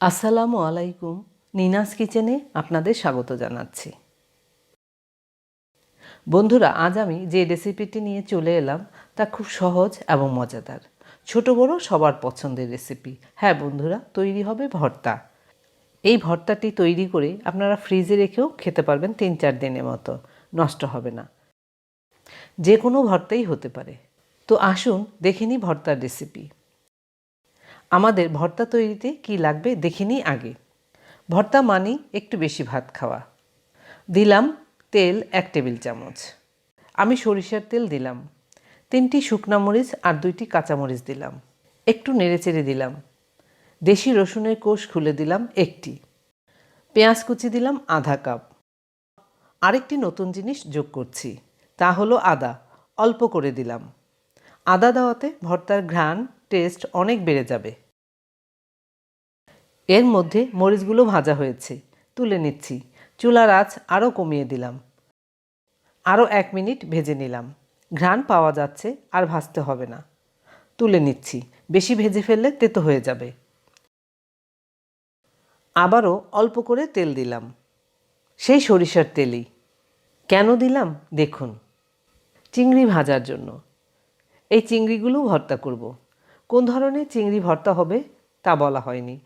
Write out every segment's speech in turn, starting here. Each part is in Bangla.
আসসালামু আলাইকুম। নিনাস কিচেনে আপনাদের স্বাগত জানাচ্ছি। বন্ধুরা, আজ আমি যে রেসিপিটি নিয়ে চলে এলাম, তা খুব সহজ এবং মজাদার। ছোট বড় সবার পছন্দের রেসিপি। হ্যাঁ বন্ধুরা, তৈরি হবে ভর্তা। এই ভর্তাটি তৈরি করে আপনারা ফ্রিজে রেখেও খেতে পারবেন তিন চার দিনের মতো। নষ্ট হবে না। যে কোনো ভর্তাই হতে পারে। তো আসুন দেখে ভর্তার রেসিপি। আমাদের ভর্তা তৈরিতে কি লাগবে দেখে নিই আগে। ভর্তা মানি একটু বেশি ভাত খাওয়া। দিলাম তেল এক টেবিল চামচ। আমি সরিষার তেল দিলাম। তিনটি শুকনা মরিচ আর দুইটি কাঁচামরিচ দিলাম। একটু নেড়েচেড়ে দিলাম। দেশি রসুনের কোষ খুলে দিলাম একটি। পেঁয়াজ কুচি দিলাম আধা কাপ। আরেকটি নতুন জিনিস যোগ করছি, তা হলো আদা। অল্প করে দিলাম। আদা দেওয়াতে ভর্তার ঘ্রাণ, টেস্ট অনেক বেড়ে যাবে। এর মধ্যে মরিচগুলো ভাজা হয়েছে। তুলে নিচ্ছি। চুলার আঁচ আরও কমিয়ে দিলাম। আরও এক মিনিট ভেজে নিলাম। ঘ্রাণ পাওয়া যাচ্ছে আর ভাজতে হবে না। তুলে নিচ্ছি। বেশি ভেজে ফেললে তেতো হয়ে যাবে। আবারও অল্প করে তেল দিলাম। সেই সরিষার তেলই। কেন দিলাম? দেখুন। চিংড়ি ভাজার জন্য। এই চিংড়িগুলো ভর্তা করব। কোন ধরনের চিংড়ি ভর্তা হবে তা বলা হয়নি।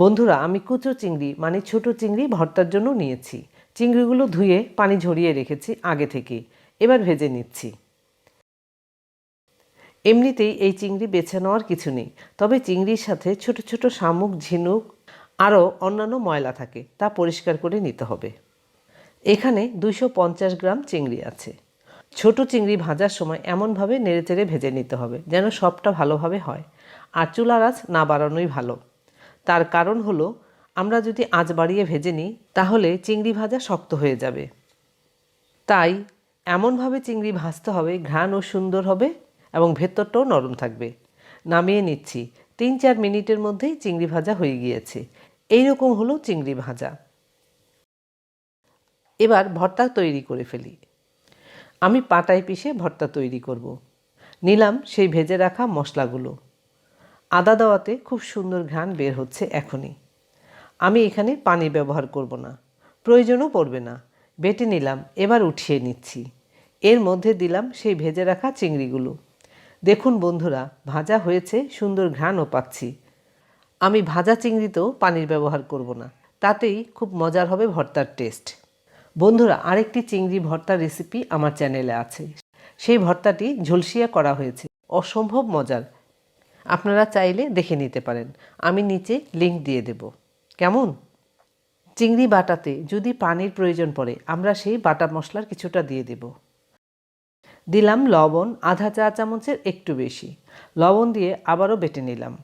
বন্ধুরা, আমি কুচো চিংড়ি মানে ছোট চিংড়ি ভর্তার জন্য নিয়েছি। চিংড়িগুলো ধুয়ে পানি ঝরিয়ে রেখেছি আগে থেকে। এবার ভেজে নিচ্ছি। এমনিতেই এই চিংড়ি বেছে নেওয়ার কিছু নেই, তবে চিংড়ির সাথে ছোট ছোট শামুক, ঝিনুক, আরও অন্যান্য ময়লা থাকে, তা পরিষ্কার করে নিতে হবে। এখানে দুইশো পঞ্চাশ গ্রাম চিংড়ি আছে। ছোট চিংড়ি ভাজার সময় এমনভাবে নেড়েচেড়ে ভেজে নিতে হবে, যেন সবটা ভালোভাবে হয়। আর চুলার আঁচ না বাড়ানোই ভালো। তার কারণ হলো, আমরা যদি আঁচ বাড়িয়ে ভেজে নিই, তাহলে চিংড়ি ভাজা শক্ত হয়ে যাবে। তাই এমনভাবে চিংড়ি ভাজতে হবে, ঘ্রাণও সুন্দর হবে এবং ভেতরটাও নরম থাকবে। নামিয়ে নিচ্ছি। তিন চার মিনিটের মধ্যেই চিংড়ি ভাজা হয়ে গিয়েছে। এইরকম হলো চিংড়ি ভাজা। এবার ভর্তা তৈরি করে ফেলি। আমি পাটায় পিষে ভর্তা তৈরি করব। নিলাম সেই ভেজে রাখা মশলাগুলো। আদা দেওয়াতে খুব সুন্দর ঘ্রাণ বের হচ্ছে এখনই। আমি এখানে পানি ব্যবহার করব না, প্রয়োজনও পড়বে না। বেটে নিলাম, এবার উঠিয়ে নিচ্ছি। এর মধ্যে দিলাম সেই ভেজে রাখা চিংড়িগুলো। দেখুন বন্ধুরা, ভাজা হয়েছে, সুন্দর ঘ্রাণও পাচ্ছি। আমি ভাজা চিংড়িতেও পানির ব্যবহার করব না, তাতেই খুব মজার হবে ভর্তার টেস্ট। বন্ধুরা, আরেকটি চিংড়ি ভর্তার রেসিপি আমার চ্যানেলে আছে। সেই ভর্তাটি ঝলসিয়া করা হয়েছে। অসম্ভব মজার। আপনারা চাইলে দেখে নিতে পারেন। আমি নিচে লিংক দিয়ে দেব। কেমন? চিংড়ি বাটাতে যদি পানির প্রয়োজন পড়ে, আমরা সেই বাটা মশলার কিছুটা দিয়ে দেব। দিলাম লবণ, আধা চা চামচের একটু বেশি। লবণ দিয়ে আবারও বেটে নিলাম।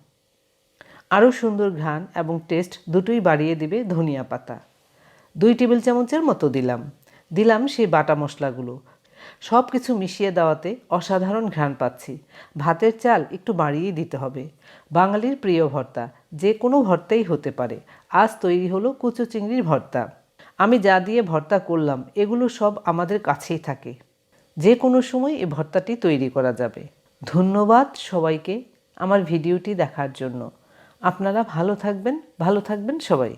আরও সুন্দর ঘ্রাণ এবং টেস্ট দুটোই বাড়িয়ে দিবে ধনিয়া পাতা। দুই টেবিল চামচের মতো দিলাম। দিলাম সেই বাটা মশলাগুলো। সব কিছু মিশিয়ে দেওয়াতে অসাধারণ ঘ্রাণ পাচ্ছি। ভাতের চাল একটু বাড়িয়ে দিতে হবে। বাঙালির প্রিয় ভর্তা, যে কোনো ভর্তাই হতে পারে। আজ তৈরি হলো কুচো চিংড়ির ভর্তা। আমি যা দিয়ে ভর্তা করলাম, এগুলো সব আমাদের কাছেই থাকে। যে কোনো সময় এই ভর্তাটি তৈরি করা যাবে। ধন্যবাদ সবাইকে আমার ভিডিওটি দেখার জন্য। আপনারা ভালো থাকবেন ভালো থাকবেন সবাই।